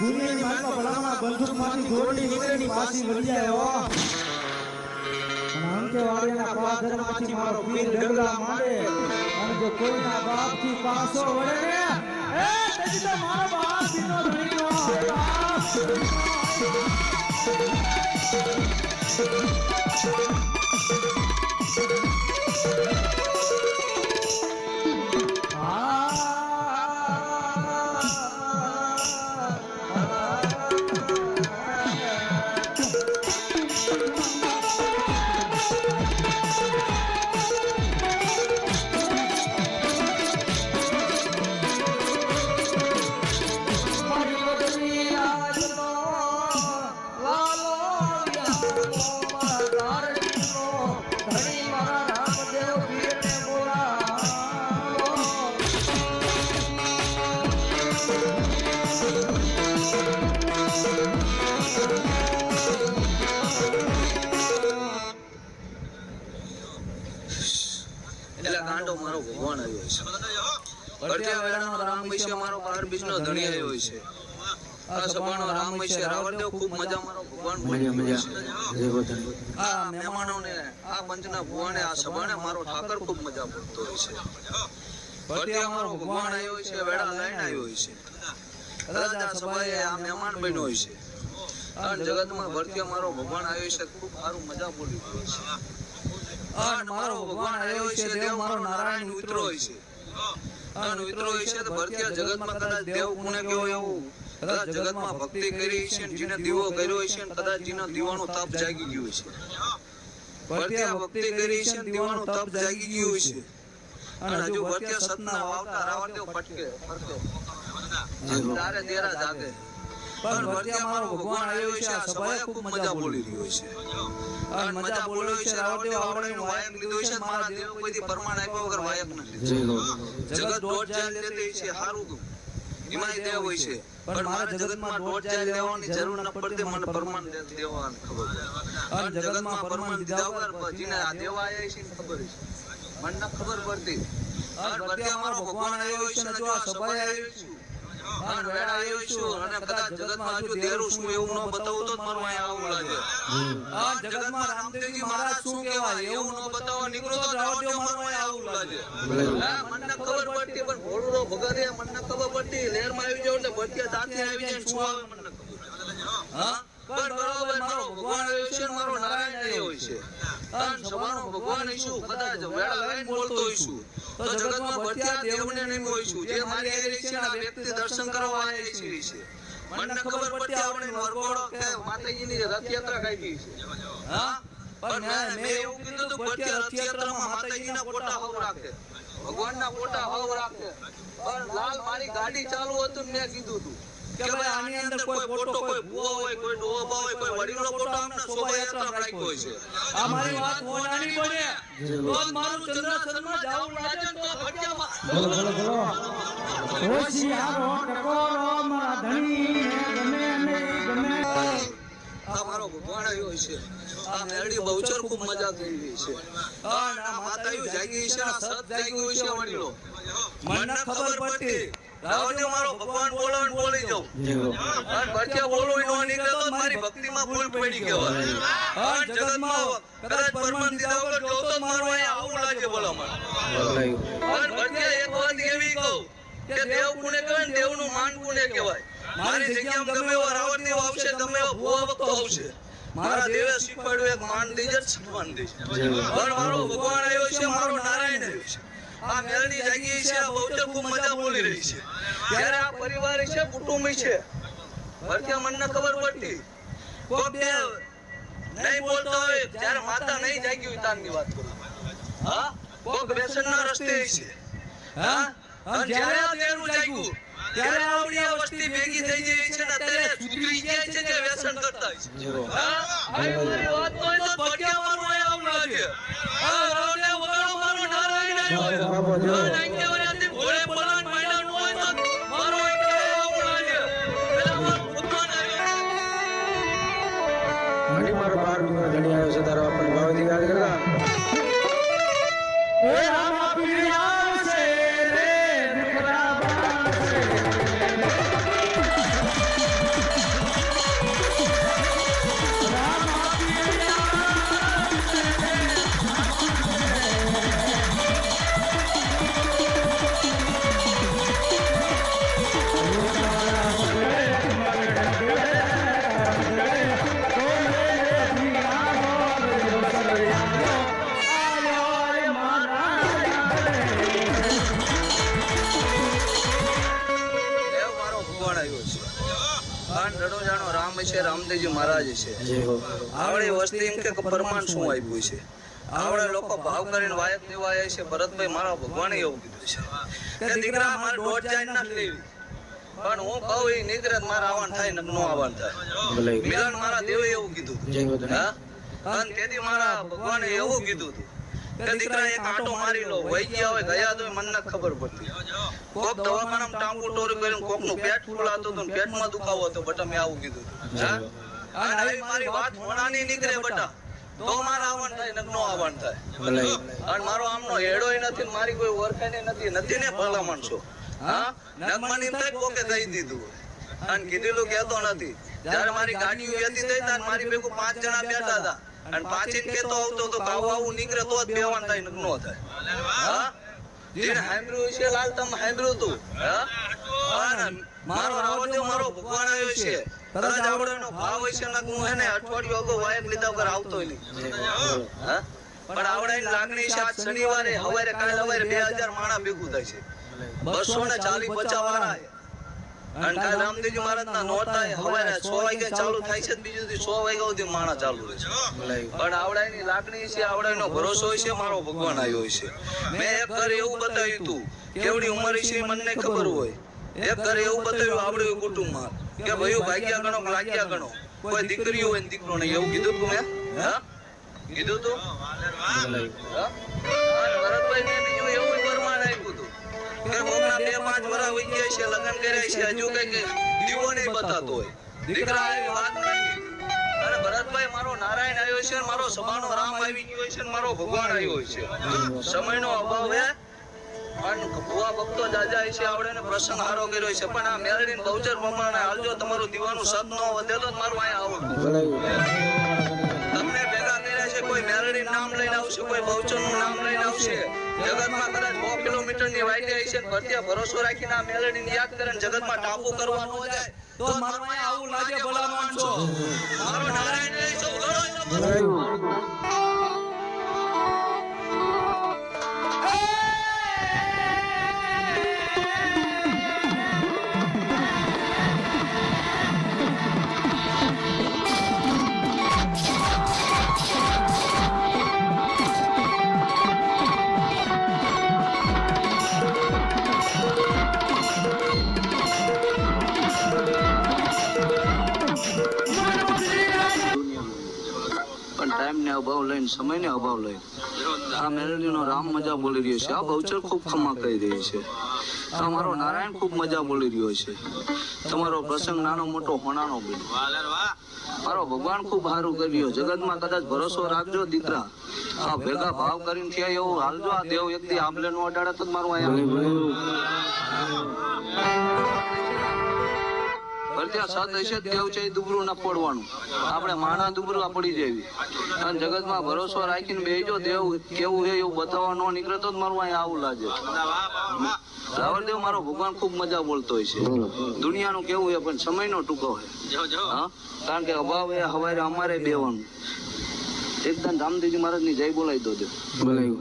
દુનિયાની માર્ગમાં ભલામણ બંદૂકમાંથી ગોળી નીકળેલી પાછી વળી જાય, હો. અંકે વાળીના પાદરમાંથી મારો પીર ડગલા માંડે. અને જો કોઈના બાપથી પાછો વળે ને, એ તેજી તો મારો બાપ બીનો ધણીનો બાપ ભગવાન આવ્યો છે ભરતિયા વેળાનો રામ વિશે મારો બાર બીજનો ધણી આવ્યો છે. આ સભાનો રામ વિશે રાવણદેવ ખૂબ મજા મારો ભગવાન મજા મજા. આ મહેમાનોને આ પંચના ભુવાને આ સભાને મારો ઠાકર ખૂબ મજા પડતો હોય છે. ભરતિયા મારો ભગવાન આવ્યો છે વેળા લઈને આવ્યો છે. આ સભાએ આ મહેમાન બન્યો હોય છે. જગતમાં ભરતિયા મારો ભગવાન આવ્યો છે ખૂબ સારું મજા બોલી રહ્યો છે. અને મારો ભગવાન આવ્યો છે દેવ મારો નારાયણ મિત્રો છે. અને મિત્રો છે તો ભરતિયા જગતમાં કદાચ દેવ કોને કેવો એવું. કદાચ જગતમાં ભક્તિ કરી છે જેને દીવો કર્યો છે કદાચ જેનો દીવાનો તાપ જાગી ગયો છે. ભરતિયા ભક્તિ કરી છે દીવાનો તાપ જાગી ગયો છે. અને હજુ ભરતિયા સતના વાવતા રાવણદેવ ફટકે ફરકે તારે તેરા જાગે પણ ભરતિયા મારો ભગવાન આવ્યો છે આ સભાએ ખૂબ મજા બોલી રહ્યો છે મજા બોલ્યો છે રાવણદેવ આવડે વાયક લીધો છે મારા દેવ કોઈથી પરમાણ આપ્યા વગર વાયક નથી. જગત દોઢ જાન લેતી છે હારું. એમાંય દેવ હોય છે. પણ મારા જગતમાં દોઢ જાન લેવાની જરૂર ન પડતી મને પરમાણ દેવાની ખબર અને જગતમાં પરમાણ દીધા વગર પ- આ દેવા આવ્યા છે ખબર છે. મને ન ખબર પડતી. અને ભરતિયા મારો ભગવાન આવ્યો છે ને જો આ સભાએ આવ્યો છું અને વેળા આવ્યો છું. અને કદાચ જગતમાં હજુ દેરું છું એવું ન બતાવું તો જ મારું જગતમાં રામદેવજી મહારાજ શું કહેવાય એવું ન બતાવવા નીકળો તો રાવણદેવ મારું આવું લાગે. મને ખબર પડતી પણ ભોળુડો ભગત મને ખબર પડતી લહેરમાં આવી જાવ એટલે ભરતિયા દાંતે આવી જાય શું આવે મને ખબર. હા? પણ બરોબર મારો ભગવાન આવ્યો છે ને મારો નારાયણ આવ્યો છે. અને સભાનો ભગવાન છું કદાચ વેળા લઈને બોલતો હોઈશું. તો જગતમાં ભરતિયા દેવને નહીં હોઈશું જે મારી હારે છે આ વ્યક્તિ દર્શન કરવા આવે છે. મને ખબર પડતી આપણે વરઘોડો કે માતાજીની રથયાત્રા કાઢી છે. હા? પણ મેં એવું કીધું તો ભરતિયા રથયાત્રામાં માતાજીના ફોટા હોવ રાખે. ભગવાનના ફોટા હોવ રાખે. પણ લાલ મારી ગાડી ચાલુ હતું ને મેં કીધું હતું કે ભાઈ આની અંદર કોઈ ફોટો કોઈ ભૂવો હોય કોઈ ડોબા હોય કોઈ વડીલો ફોટો અમને શોભાયાત્રા રાખ્યો હોય છે. આ મારી વાત હોનાની બને તો જ મારું ચંદ્ર સન્મા જાવું લાગે તો ભટિયામાં બોલો બોલો બોલો. ભગવાન છે. બોલો જાઉં અને ભરતિયા બોલવું મારી ભક્તિમાં ભૂલ કહેવાય. અને આવું લાગે બોલો મને અને ભરતિયા એક એવી કહું. કે દેવ કોને કહેવાય ને દેવનું માન કોને કહેવાય. મારી જગ્યામાં ગમે એવો રાવણ દેવ આવશે ગમે એવો ભૂવા ભક્તો આવશે. મારા દેવે શીખવાડ્યું એક માન દીજે સન્માન દીજે. પણ મારો ભગવાન. આવ્યો છે મારો નારાયણ આવ્યો છે. આ મેળની જાગી છે આ બહુચર ખૂબ મજા બોલી રહી છે. ત્યારે આ પરિવાર છે કુટુંબ છે. ભરત્યા મનને ખબર પડતી. કોક દેવ નહીં બોલતો હોય ત્યારે માતા નહીં જાગી હોય તારની વાત કરું. હા? કોક વ્યસનના રસ્તે છે. હા? અને જ્યારે આ દેવનું જાગ્યું ત્યારે આપણી આ વસ્તી ભેગી થઈ ગઈ છે ને અત્યારે સુધરી ગયા છે જે વ્યસન કરતા હોય છે? હા? મારી વાત એ તો ભટિયા મારું આવું લાગે. હા રાવણે વગાડો મારો નારાયણ આવ્યો. રામદેવજી મહારાજ છે. આવડે વસ્તી એમ કે પરમાન શું આપ્યું છે? આવડે લોકો ભાવ કરીને વાયક દેવાય છે ભરતભાઈ મારા ભગવાને એવું કીધું છે. કે દીકરા મારે દોઢ જાય ના લેવી. પણ હું કહું એ નીકળે મારા આવવાનું થાય ને નો આવવાનું થાય. મિલન મારા દેવે એવું કીધું. હા? અને તેથી મારા ભગવાને એવું કીધું હતું. મારી લો વહી ગયા હોય ગયા તો મને નથી ખબર પડતી કોક દવાખાનામાં ટાંકુ ટોરી કરીને કોકનું પેટ ફૂલાતું હતું પેટમાં દુખાવો હતો બટા મેં આવું કીધું અને મારી વાત મોણાની નીકળે બટા. તો મારે આવવાનું થાય ને નો થાય. અને મારો આમનો હેડોય નથી મારી કોઈ નથી નથી ને ભલા માણસો હા? નગમાની એમ થાય કોકે કહી દીધું અને કીધેલું કહેતો નથી. જ્યારે મારી ગાડી વેતી થઈ ત્યારે મારી ભેગું પાંચ જણા બેઠા હતા. અને પાછી કેતો આવતો તો કાવ આવું નીકળે તો જ બેવાન થાય ને નો થાય. હા? જેને સાંભળ્યું છે લાલ તમે સાંભળ્યું તું હા? મારો રાવદેવ મારો ભગવાન આવ્યો છે. કદાચ આવડેનો ભાવ હશે ને હું એને અઠવાડિયું અગાઉ વાયક લીધા વગર આવતો નહીં. હા? પણ આવડે લાગણી છે આજ શનિવારે હવારે કાલે હવારે બે હજાર માણા ભેગું થાય છે. બસો ને ચાલીસ પચાસ વાળા. અને કાલે રામદેવજી મહારાજના નોરતા એ હવારે છ વાગે ચાલુ થાય છે બીજું દી છ વાગ્યા સુધી માણા ચાલુ રહે છે. ભલાઈ પણ આવડાની લાગણી છે આવડાનો ભરોસો હોય છે મારો ભગવાન આવ્યો છે. મેં એક ઘર એવું બતાવ્યું હતું. કેવડી ઉંમર છે મને ખબર હોય. એક ઘર એવું બતાવ્યું આવડ્યું કુટુંબમાં કે ભાઈ ભાગ્યા ગણો કે લાગ્યા ગણો. કોઈ દીકરી હોય ને દીકરો નહીં. એવું કીધું તું મેં? હા? કીધું તું? ભરતભાઈ મેં બીજું એવું મારો નારાયણ રામ આવી ગયો છે, મારો ભગવાન આવ્યો છે. સમયનો અભાવ હે. પણ ભુવા ભક્તો જાજા છે આવડે ને હારો કર્યો છે. પણ આ મેરડીને બહુચર પ્રમાણે હાલજો, તમારું દીવાનું સદ ન વધે તો જ મારું અહીંયા આવું છે નામ લઈને આવશે, કોઈ બહુચનનું નામ લઈને આવશે. જગતમાં કદાચ સો કિલોમીટરની વાઈડે છે ભરતિયા ભરોસો રાખીને આ મેલડી ને યાદ કરે જગતમાં ટાપુ કરવાનો જાય, તો મારું આવું લાગે ભલા માણસો મારો નારાયણ રે સૌ ગણો છો. ભલાઈ પણ ટાઈમ ને અભાવ લઈને સમયને અભાવ લઈને. આ મેલડીનો રામ મજા બોલી રહ્યો છે. આ બહુચર ખૂબ ખમા કરી રહી છે. તમારો નારાયણ ખૂબ મજા બોલી રહ્યો છે. તમારો પ્રસંગ નાનો મોટો હોનાનો બન્યો. મારો ભગવાન ખૂબ સારું કર્યો જગતમાં કદાચ ભરોસો રાખજો દીકરા. આ ભેગા ભાવ કરીને થયા એવું હાલજો. આ દેવ વ્યક્તિ આંબલે નો અડાડત જ મારું અહીંયા. ભરત્યા સત હશે દેવ છે દુબરું ના પડવાનું આપણે માણા દુબરું પડી જેવી અને જગતમાં ભરોસો રાખીને બેજો દેવ કેવું છે એવું બતાવવા ન નીકળે તો મારું અહીંયા આવું લાગે રાવણદેવ મારો ભગવાન ખૂબ મજા બોલતો હોય છે દુનિયાનું કેવું છે પણ સમયનો ટૂંકો હોય કારણ કે અભાવ એ હવારે અમારે બેવાનું એકદમ રામદેવજી મહારાજની જય બોલાવી દો ભલાઈ